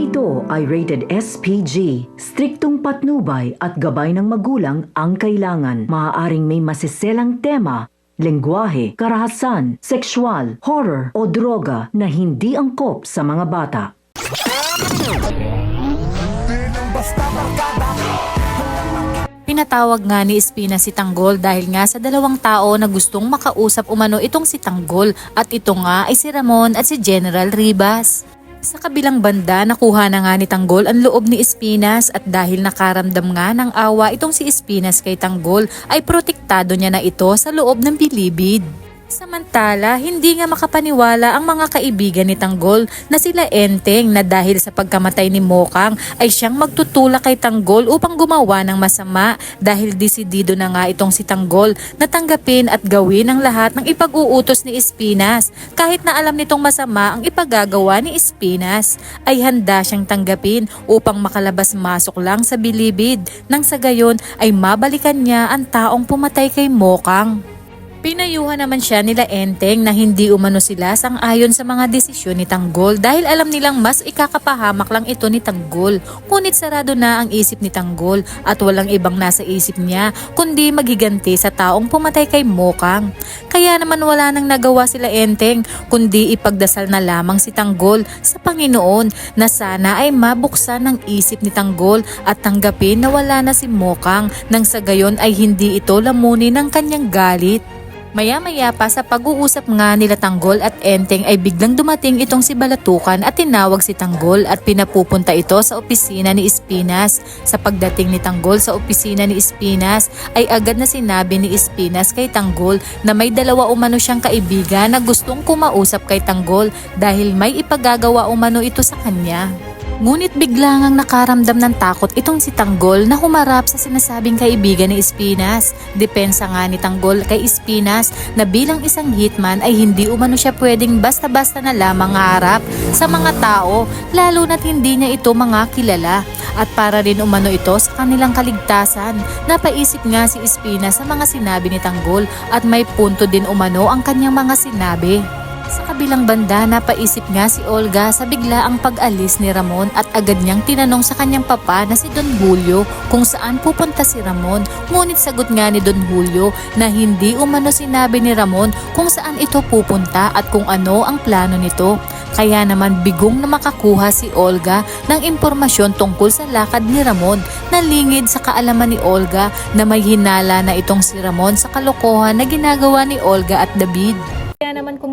ito ay rated SPG. Striktong patnubay at gabay ng magulang ang kailangan. Maaaring may masiselang tema, lengguwahe, karahasan, sexual, horror o droga na hindi angkop sa mga bata. Pinatawag nga ni Espina si Tanggol dahil nga sa dalawang tao na gustong makausap umano itong si Tanggol at ito nga ay si Ramon at si General Ribas. Sa kabilang banda, nakuha na nga ni Tanggol ang loob ni Espinas at dahil nakaramdam nga ng awa itong si Espinas kay Tanggol ay protektado niya na ito sa loob ng bilibid. Samantala, hindi nga makapaniwala ang mga kaibigan ni Tanggol na sila Enteng na dahil sa pagkamatay ni Mokang ay siyang magtutulak kay Tanggol upang gumawa ng masama dahil desidido na nga itong si Tanggol na tanggapin at gawin ang lahat ng ipag-uutos ni Espinas. Kahit na alam nitong masama ang ipagagawa ni Espinas, ay handa siyang tanggapin upang makalabas-masok lang sa bilibid nang sa gayon ay mabalikan niya ang taong pumatay kay Mokang. Pinayuhan naman siya nila Enteng na hindi umano sila sang-ayon sa mga desisyon ni Tanggol dahil alam nilang mas ikakapahamak lang ito ni Tanggol. Ngunit sarado na ang isip ni Tanggol at walang ibang nasa isip niya kundi magiganti sa taong pumatay kay Mokang. Kaya naman wala nang nagawa sila Enteng kundi ipagdasal na lamang si Tanggol sa Panginoon na sana ay mabuksan ng isip ni Tanggol at tanggapin na wala na si Mokang nang sa gayon ay hindi ito lamunin ng kanyang galit. Maya-maya pa sa pag-uusap nga nila Tanggol at Enteng ay biglang dumating itong si Balatukan at tinawag si Tanggol at pinapupunta ito sa opisina ni Espinas. Sa pagdating ni Tanggol sa opisina ni Espinas ay agad na sinabi ni Espinas kay Tanggol na may dalawa umano siyang kaibigan na gustong kumausap kay Tanggol dahil may ipagagawa umano ito sa kanya. Ngunit bigla ngang nakaramdam ng takot itong si Tanggol na humarap sa sinasabing kaibigan ni Espinas. Depensa nga ni Tanggol kay Espinas na bilang isang hitman ay hindi umano siya pwedeng basta-basta na lamang harap sa mga tao lalo na't hindi niya ito mga kilala. At para rin umano ito sa kanilang kaligtasan, napaisip nga si Espinas sa mga sinabi ni Tanggol at may punto din umano ang kanyang mga sinabi. Sa kabilang banda, napaisip nga si Olga sa bigla ang pag-alis ni Ramon at agad niyang tinanong sa kanyang papa na si Don Julio kung saan pupunta si Ramon. Ngunit sagot nga ni Don Julio na hindi umano sinabi ni Ramon kung saan ito pupunta at kung ano ang plano nito. Kaya naman bigong na makakuha si Olga ng impormasyon tungkol sa lakad ni Ramon na lingid sa kaalaman ni Olga na may hinala na itong si Ramon sa kalokohan na ginagawa ni Olga at David.